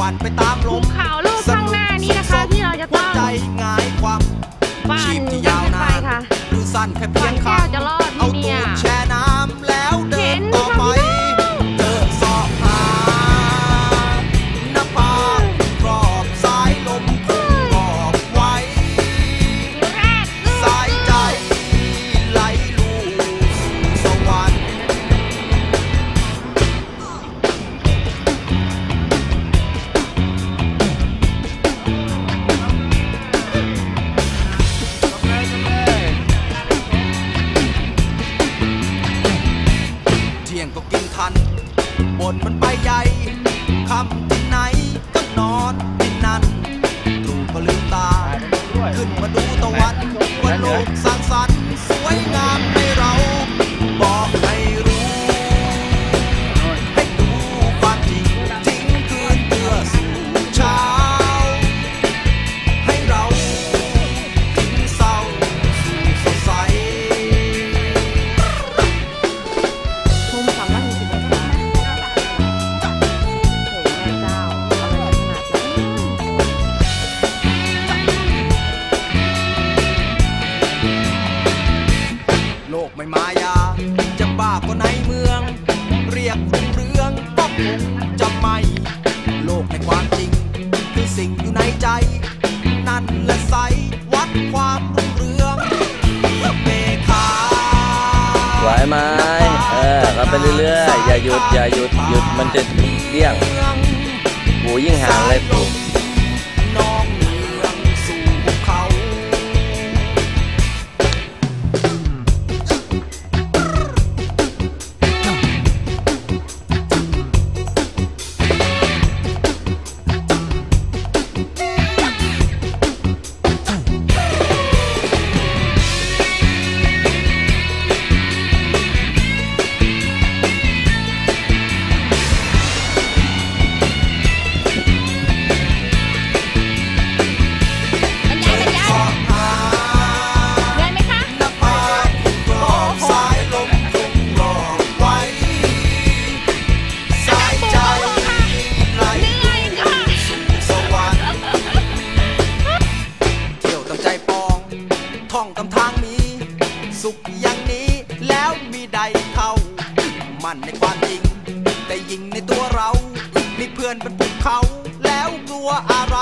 ปั่นไปตามลภูมเขาลูกข้างหน้านี้นะคะที่เราจะหัวต้องใจหงายความปั่นชีพขึ้ที่นยาวไปนานค่ะหรือสั้นแค่เพียงแก้ข้าวจะรอดไหมเอาเนี่ตูยดแช่ ว่ จะไม่ โลกในความจริง คือสิ่งอยู่ในใจ นั่นและใสวัดความรุ่งเรืองเมฆาไหวไหมเออก็ไปเรื่อยๆ อย่าหยุด อย่าหยุด หยุดมันจะเลี่ยงหูยิ่งห่างเลยปุ๊บ สุขอย่างนี้ แล้วมีใดเท่า มันในความจริง แต่ยิงในตัวเรา มีเพื่อนเป็นพวกเขา แล้วกลัวอะไร